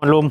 มันลุม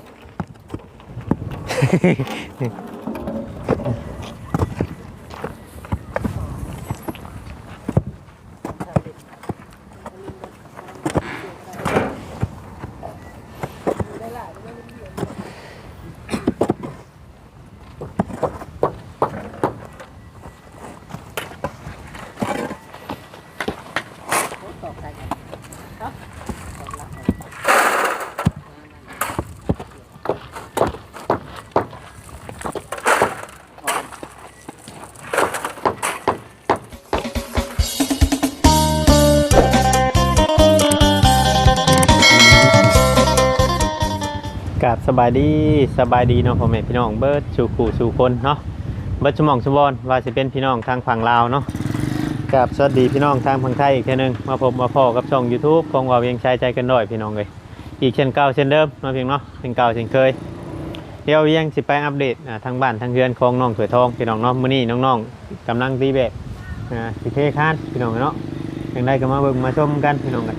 สบายดีสบายดีเนาะพ่อแม่พี่น้องเบิร์ดสู่ขู่สู่คนเนาะเบิร์ดสมองสมบอนว่าจะเป็นพี่น้องทางฝั่งลาวเนาะกับสวัสดีพี่น้องทางฝั่งไทยอีกท่อนึงมาพบมาพอกับช่อง YouTube ของว่าเวียงชายใจกันด้อยพี่น้องเลยอีกเช่นเก่าเช่นเดิมมาเพียงเนาะเป็นเก่าเช่นเคยเดี๋ยวเวียงสิไปอัปเดตทางบ้านทางเรือนของน้องถวยทองพี่น้องเนาะมื้อนี้น้องๆกำลังตีแบบอ่าสิเทคานพี่น้องเนาะยังได้ก็มาเบิ่งมาชมกันพี่น้องกัน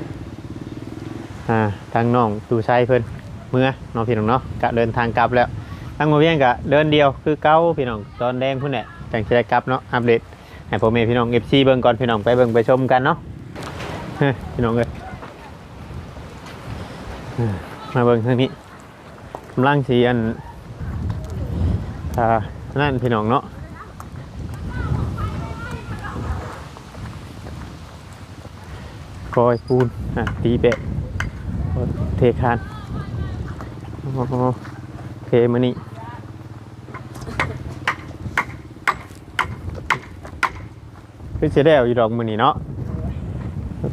อ่าทางน้องตูชัยเพิ่น เมื่อน้องพี่น้องเนาะกะเดินทางกลับแล้วตั้งมาเวียงกะเดินเดียวคือเก้าพี่น้องตอนแดงพุ่นแหละจังจะได้กลับเนาะอัปเดตให้พ่อแม่พี่น้องเอฟซีเบิ่งก่อนพี่น้องไปเบิ่งไปชมกันเนาะเฮ้พี่น้องเอ้ยมาเบิ่งทางนี้กำลังสีอันอ่านั่นพี่น้องเนาะกอยปูนอะตีเบะเทคาน โอเทมานี่คือจะได้เอาอยู่ดอกมือนี่เนาะ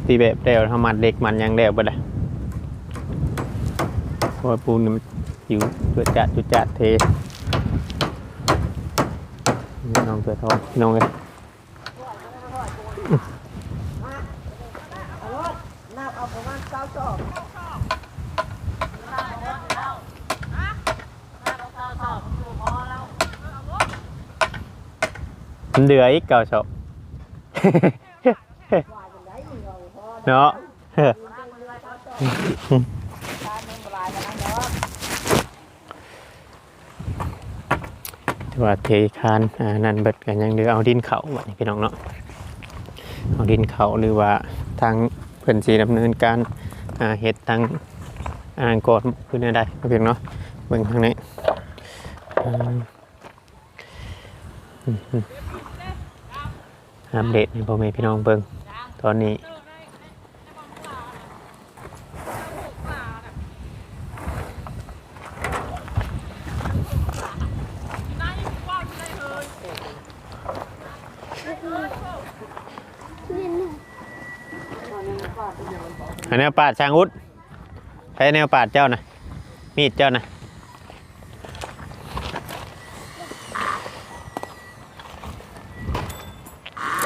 ตีแบบเดวทำมันเด็กมันยังเดวบ่ได้เพราะว่าปูนมันอยู่จุดจัดจุดจัดเทน้องเสือทองน้องเลย น้ำเอาประมาณเก้าจอบ มันเดืออีกเก่าชอบเนาะว่าเทคานอ่านั่นเบิดกันยังเดือเอาดินเขาบัดนี้พี่น้องเนาะเอาดินเขาหรือว่าทางเพิ่นสีดำเนินการเฮ็ดทางอ่างกอดพื้นใดเพียงเนาะเบิ่งทางนี้ อ่าอืมอืมอัปเดตให้พ่อแม่พี่น้องเบิ่งตอนนี้อันนี้ปาดช้างอุดใช้แนวปาดเจ้านะมีดเจ้านะ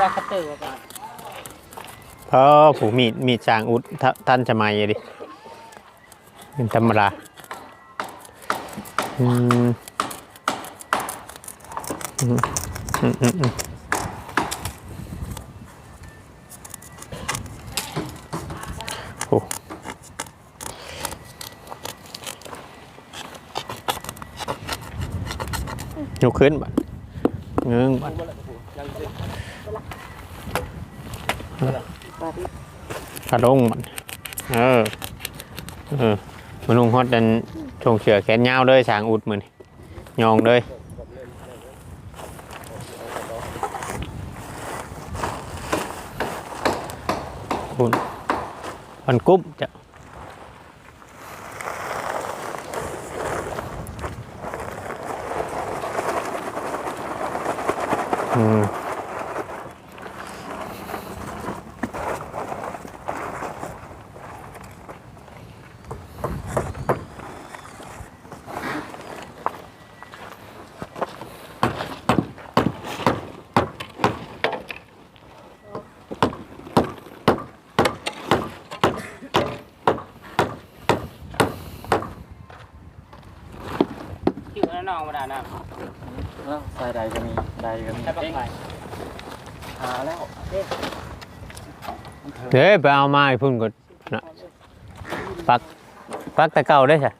ว่าคัตเตอร์ว่าก่อนเพราะผูมีดมีดช้างอุดทท่านจะมาอย่างดิเป็นธรรมดาอืมอืมอืมอืมอืมโยกขึ้นบัดเงื้งบัด กระดงมันเออเออมันลุงฮอตดันชงเชือแขนยาวเลยสางอุดมือนยองเลยคุณมันกุ๊บจะ น้องมาด่าน้แล้วสายใดก็มีใดก็มีำใหาแล้วเด้ไปเอาไม้พุ่นก่อนะปักปักตะเก่าได้ใช่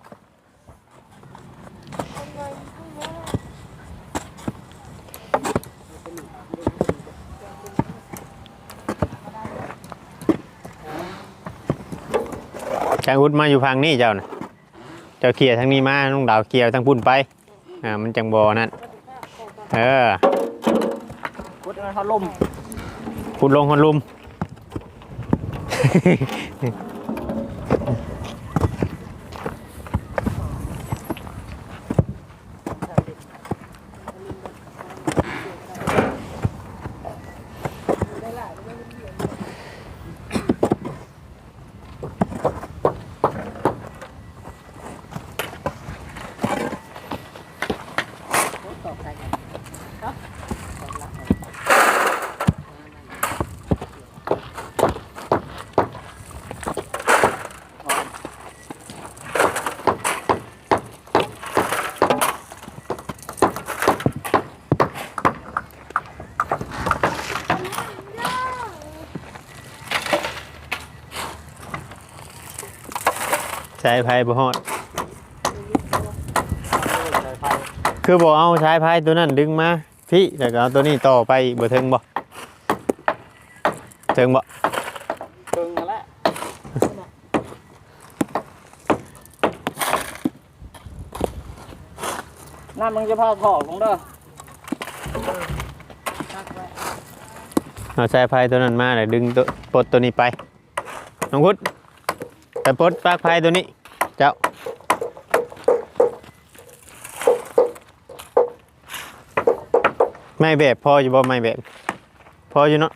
แจ้งอุดมาอยู่พังนี่เจ้านะเจ้าเกียร์ทางนี้มาน้องดาวเกียร์ทางพุ่นไป อ่ามันจังบ่นั่นเออพุทธเขาล่มขุดลงคนลุม ใช้ไพ่บ่ฮอด คือบอกเอาใช้ไพ่ตัวนั้นดึงมาพี่แล้วก็เอาตัวนี้ต่อไปอีกบ่ถึงบ่ถึงบ่เบิ่งมาแล้วน้ำมึงจะพาถอดของเด้อเอาใช้ไพ่ตัวนั้นมาแล้วดึงตัวปลดตัวนี้ไป น้องพุทธ ไปปลดปากไพ่ตัวนี้ เจ้า ไม่แบบพออยู่บ่ไม่แบบ พออยู่เนาะ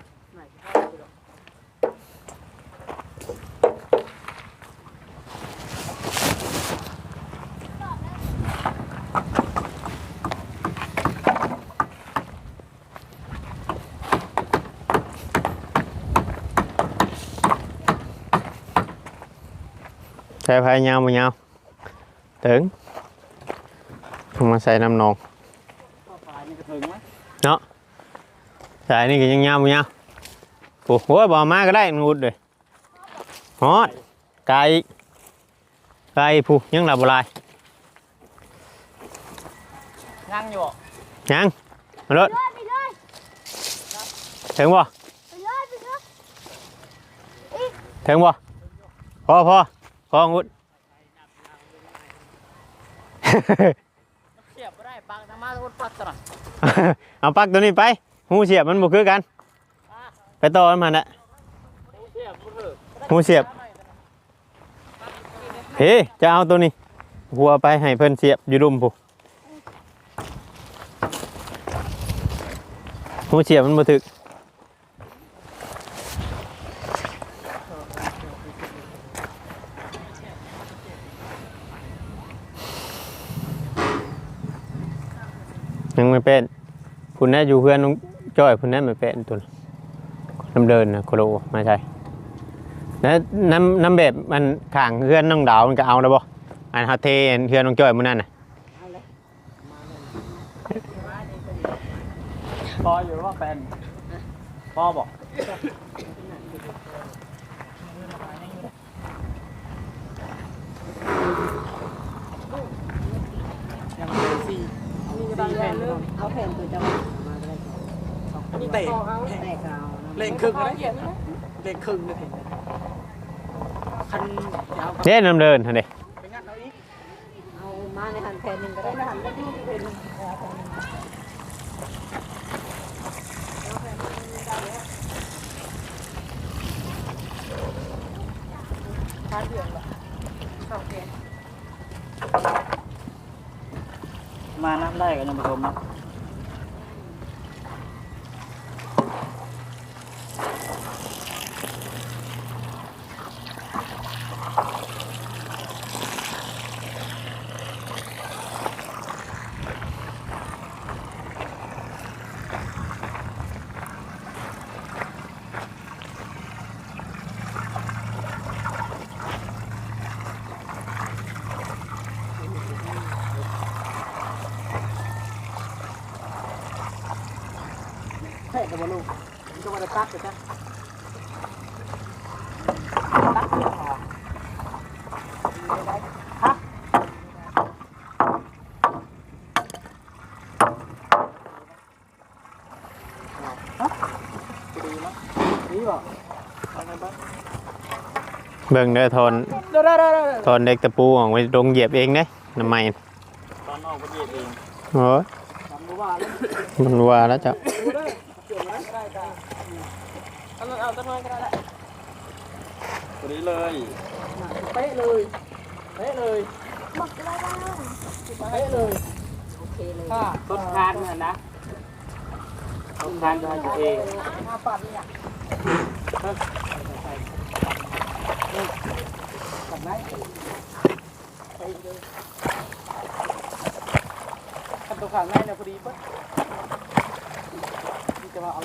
ใช้ไพ่ยาวบ่ยาวถึงเอามาใส่น้ำนองปลายนี่ก็ถึงไหมเนาะสายนี่ก็ยังยาวบ่ยาวโอ้โหบ่มาก็ได้มันอุดเลยฮอดไก่ไก่ผู้ยังหลับบ่ลายนั่งอยู่บ่ยังมารถถึงบ่ถึงบ่พอพอ พออุดเสียบบ่ได้ปักน้ำมาอุดปักตลอดเอาปลักตัวนี้ไปหูเสียบมันบ่คือกัน ไปต่อมันมันน่ะเสียบบ่เถอะหูเสียบเฮ้จะเอาตัวนี้ หัวไปให้เพิ่นเสียบอยู่รุมผู้หูเสียบมันบ่ถึก ไม่เป็นคุณน่อยู่เพื่อนน้องจ้อยคุณน่ไม่เป็นตัวน่ะน้ำเดินนะโคโลมาใช่แล้วน้ำน้ำแบบมันข่างเพื่อนน้องดาวมันก็เอาแล้วบ่อันฮาเทนเพื่อนน้องจ้อยมันนั่นน่ะพออยู่ว่าแฟนพ่อบอก ยังเลยสี่สี่ แผ่นเอาแผ่นตัวจะมานี่เตะเล่งครึ่งอะไรเล่งครึ่งเลยคันยาวเด้น้ำเดินหั่นเด้ไปงัดเอาอีกเอามาในหันแผ่นหนึ่งก็ได้หันก็ดูเป็นมาน้ำได้กันยัง ผสมนะ เท่กับลูกมันก็มาได้ตักเลยจ้ะตักเสียงออกฮะฮะดีมั้ยดีป่ะ เอาไงบ้างเบิ่งเด้อทนเด้อเด้อเด้อเด้อทนเด็กตะปูออกไปลงเหยียบเองเด้น้ำไม้ตอนออกก็เหยียบเองโอ้ยทำบ่ว่าเลยมันว่าแล้วจ้ะดูเด้อเกี่ยวนะได้ได้เอาเอาต้นไม้ก็ได้แหละตัวนี้เลย เป๊ะเลยเป๊ะเลยเป๊ะเลยโอเคเลยค่ะต้นคานน่ะนะต้นคานจะให้ตัวเองมาปัดเนี่ยปัดไหนไปเลยขันตัวขางในเนี่ยพอดีปุ๊บนี่จะมาเอา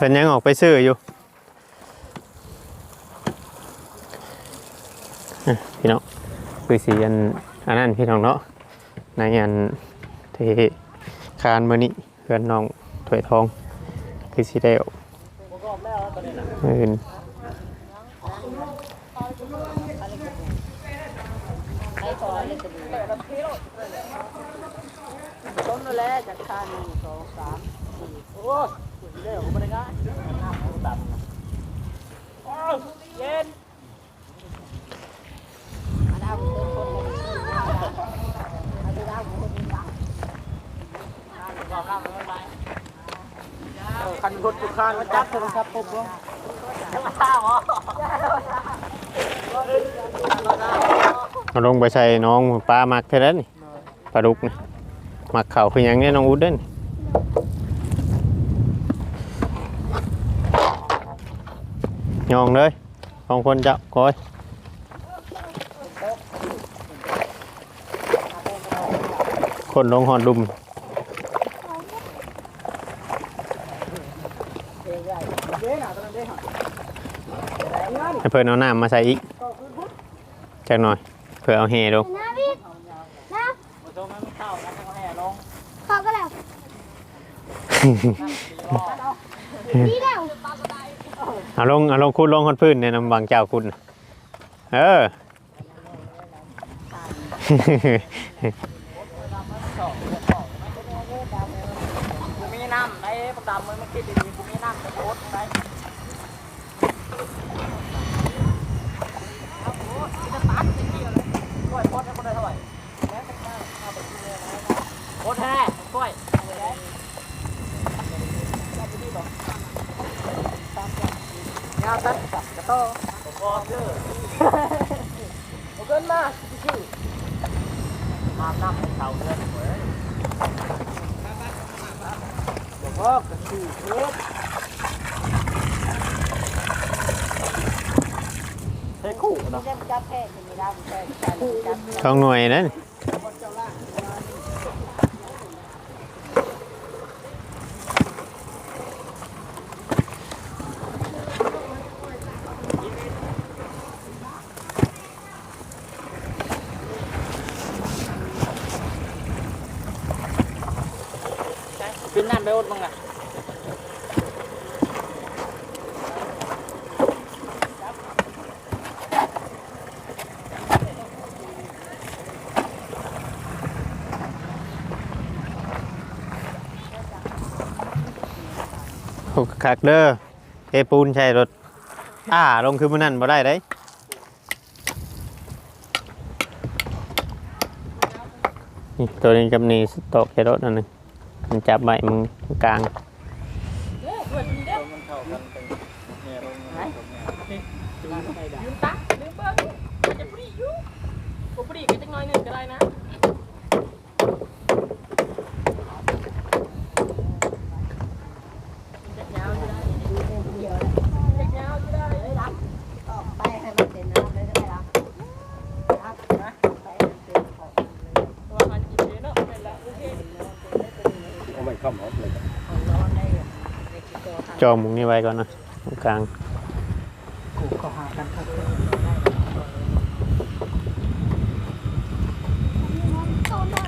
เพิ่นยังออกไปซื้ออยู่พี่น้องคือสีอันอันนั้นพี่น้องเนาะในอันที่คานมือนี้เพื่อนน้องถวยทอง คือสีได้ออกอื่นต้นนั่นแหละจากคาหนึ่งสองสามสี่โอ้ เดี๋ยวผมไม่ได้ง่ายโอ้ยเย็นอันเอาเติมคนเลยเอาไปเอาคนนี้บ้างเออคันรถทุกคันมาจับโทรศัพท์ผมบ่เอาลงไปใส่น้องปลามักแค่นั้นนี่ปลาดุกนี่มักเข่าคือยังเนี่ยน้องอุดเด้น ยองเลยสองคนเจ้าคอยคนลงหอนดุมเด้น่อนเด้ฮะให้เพิ่นเอาน้ำมาใส่อีกจักหน่อย เพื่อเอาแหลงนะพี่นะตรงนั้นเข้านะทางแห่ลงขอก็แล้วดีแล้ว เอาลงเอาลงคุดลงคนพื้นเนี่ยนำบางเจ้าคุณเออมีน้ำไอ้ประดำมันมันคิดดีๆกูมีน้ำจะโคตรไปกล้วยโคตรให้คนได้เท่าไหร่โคตรแท้กล้วย ยาวตัดกระโตกอบเด้อเอาเกินมาชื่อมาน้ำให้เขาเด้อเว้ยบอกว่ากระชูเพิ่มใช้คู่นะเล่นจับแค่ไม่ได้แค่จับจับต้องหน่วยนั่นเป็นน้ำไปอดบ้างอะ โอ้คักเด้อเอปูนใช่รถอ่าลงคือมันนั่นบ่ได้เด้ตัวนี้กับนี่ตกใส่รถอันนึงมันจับใบมึงกลางยืมตั้งยืมตักลืมเบิ้งจะปรีอยู่ปรีก็จังน้อยหนึ่งก็ได้นะยาวอยู่ได้จะยาวอยู่ได้ ออกไปให้มันเป็นน้ำเลยได้แล้วครับนะไปเป็นของ ตัวมันกินเยอะเนาะเป็นละโอเค เอาไม่เข้าหมดเลย ของร้อนได้ในกิโลค่ะ จอมุงนี่ไว้ก่อนนะตรงกลางกูก็หากันครับ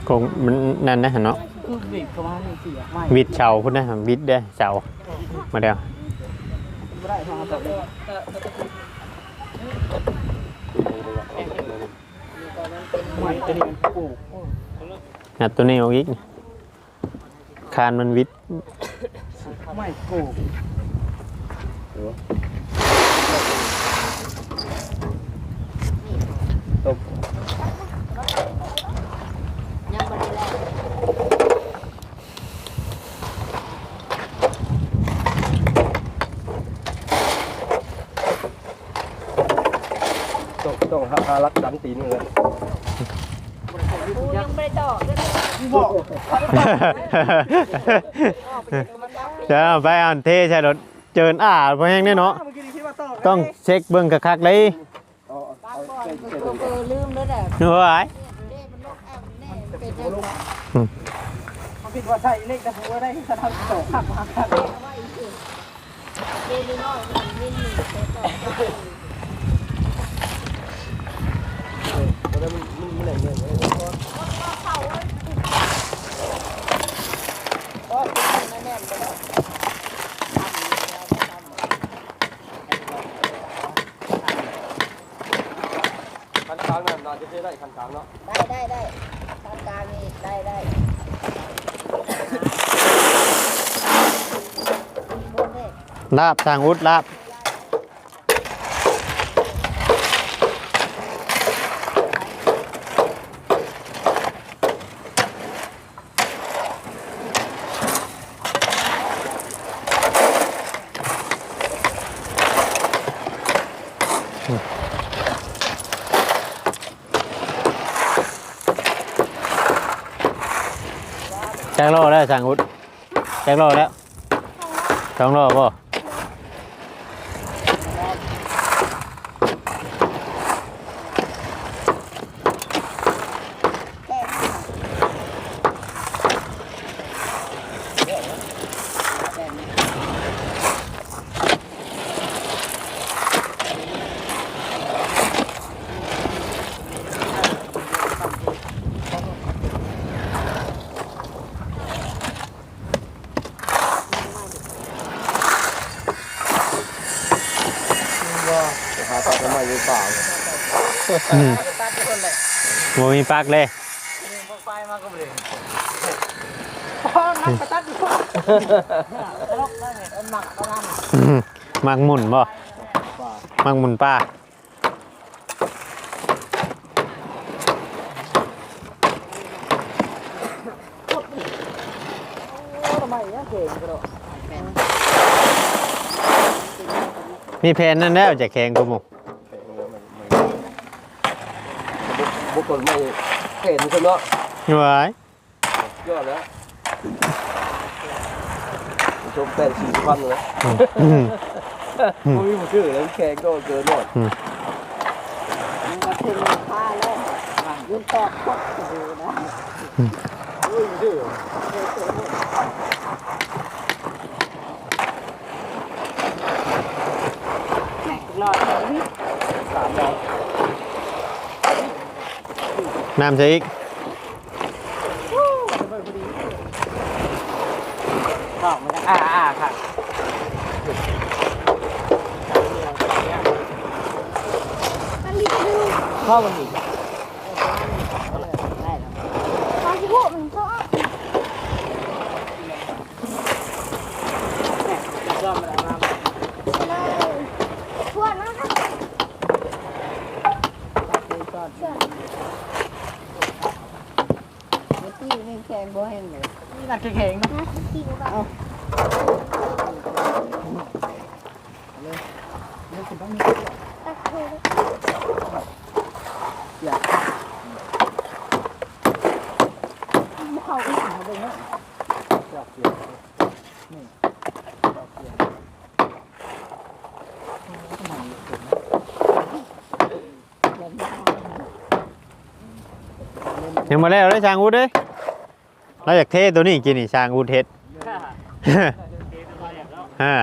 คงมันนั่นนะเนาะคือบีบเข้ามาหนึ่งสี่อะไม่วิดเสาพุ่นนะวิดได้เสามาเดียวไม่ได้ทาแบบนี้มีตอนนั้นเป็นไม่ตัวนี้มันปลูกงัดตัวนี้ออกอีกคานมันวิด ไม่โกูยังไม่ได้แลกต้องต้อ จะเอาไปเอาเทใช่รถเจินอ่าเพราะแห้งเนี่ยเนาะ มื่อกี้นี่คิดว่าต่อต้องเช็คเบิ่งคักๆเลยเอาปากเอาก่อนเส้นกูเส้นเออลืมแล้วแหละโอ้ยเด้มันลกแอบแน่เป็นยังไงเขาคิดว่าใช่เลขแต่ผมว่าได้สถานต่อขับมาขับเด้ว่าอีกทีเนี่ยมันนิ่งเด้ต่อแล้วมันมันมันแหล่งเงินเลยก็เป็นแน่นไปแล้ว คันกล ได้ได้คันกลางเนาะได้ได้ได้ทางการนี่ได้ได้ลาบทางอุดลาบ แจ็คโลแล้วทางอุดแจ็ครอแล้วสองโลป่ะ แค่นี้ จะหาตัดทำไมอยู่เปล่า อืม ตัดทุกคนเลยโมมีปลักเลยพวกไฟมาก็เลยพอนักตัดทุกคนลกได้ไงหนักเอาน้ำอืมมักหมุนบ่มักหมุนป้าทำไมเนี่ยเก่งกระโดดมีแผนนั่นแล้วจะแข่งกูหมก บุคคลไม่เห็นคนเนาะไว้ยอดแล้วชมแต่สี่พันเลยอืมมันมีหมดชื่อแล้วแข่งก็เกินหมดมันก็ถึงผ้าแล้วยืนตอกพกดูนะอุ้ยชื่อหลอดเลยสามดอก น้ำใช่อีกข้าวมันอ่าอ่าค่ะข้าวมันอีก ได้แล้ว ตอนที่พวกมันก็ ยอมมันมา เลยพวกนั้นก็ เมื่อกี้นี่แข่งบ่แห้งเลย นี่หนัก แข็งนะที่กูแบบตักเธอเขาอีกหาไปเนาะยังมาแล้วเลยช่างอุดเด้ย เราอยากเทตัวนี้กินนี่ช่างอุดเฮ็ดอ่า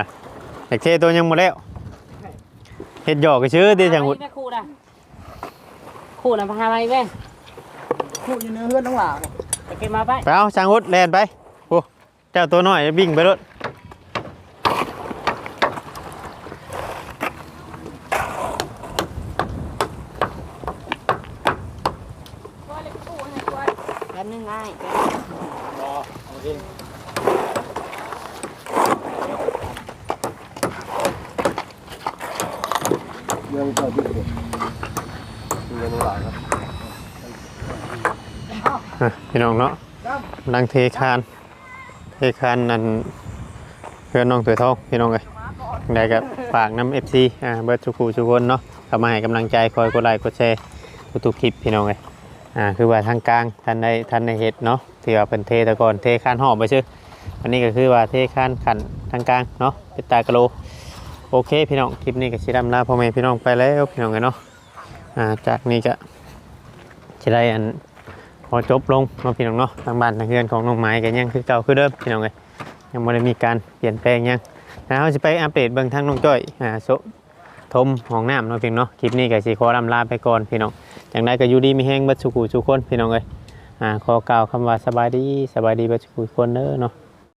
อยากเทตัวยังมาแล้วเฮ็ดหยอกก็ชื่อที่ช่างอุดแม่คู่นะคู่นะพาไปแม่คู่อยู่เนื้อเพื่อนน้องหลาไปกินมาไปไปเอาช่างอุดแล่นไปโอ้เจ้าตัวน้อยวิ่งไปรถ แป๊บนึงไอ้ ไป รอเอาเอง เรื่องก็ดิ้นรนเรื่องหลายครับ อะพี่น้องเนาะ นังเทคานเทคานนั่นเพื่อนน้องตัวทองพี่น้องเลยได้กับฝากน้ำเอฟซีอ่าเบิร์ดสุขูสุคนเนาะเข้ามาให้กำลังใจคอยกดไลค์กดแชร์ทุกๆคลิปพี่น้องเลยอ่าคือว่าทางกลางท่านได้ท่านได้เฮ็ดเนาะที่ว่าเป็นเทตะกอนเทคานหอบไปชื่ออันนี้ก็คือว่าเทคานขันทางกลางเนาะเป็นตากะโลโอเคพี่น้องคลิปนี้ก็สิดำลาพ่อแม่พี่น้องไปแล้วพี่น้องเลยเนาะอ่าจากนี้ก็จะได้อัน พอจบลงเนาะพี่น้องเนาะทางบ้านทางเรือนของน้องไม้กันยังคือเก่าคือเดิมพี่น้องเลยยังไม่ได้มีการเปลี่ยนแปลงยังนะเราจะไปอัปเดตเบื้องทางน้องจ้อยอ่าโซทมห้องน้ำเนาะพี่น้องเนาะคลิปนี้ก็สีขอลำลาไปก่อนพี่น้องอย่างไรก็อยู่ดีมีแห้งเบัดสุขุสุขคนพี่น้องเลยอ่าขอกล่าวคำว่าสบายดีสบายดีเบัดสุขุสุขคนเด้อเนาะ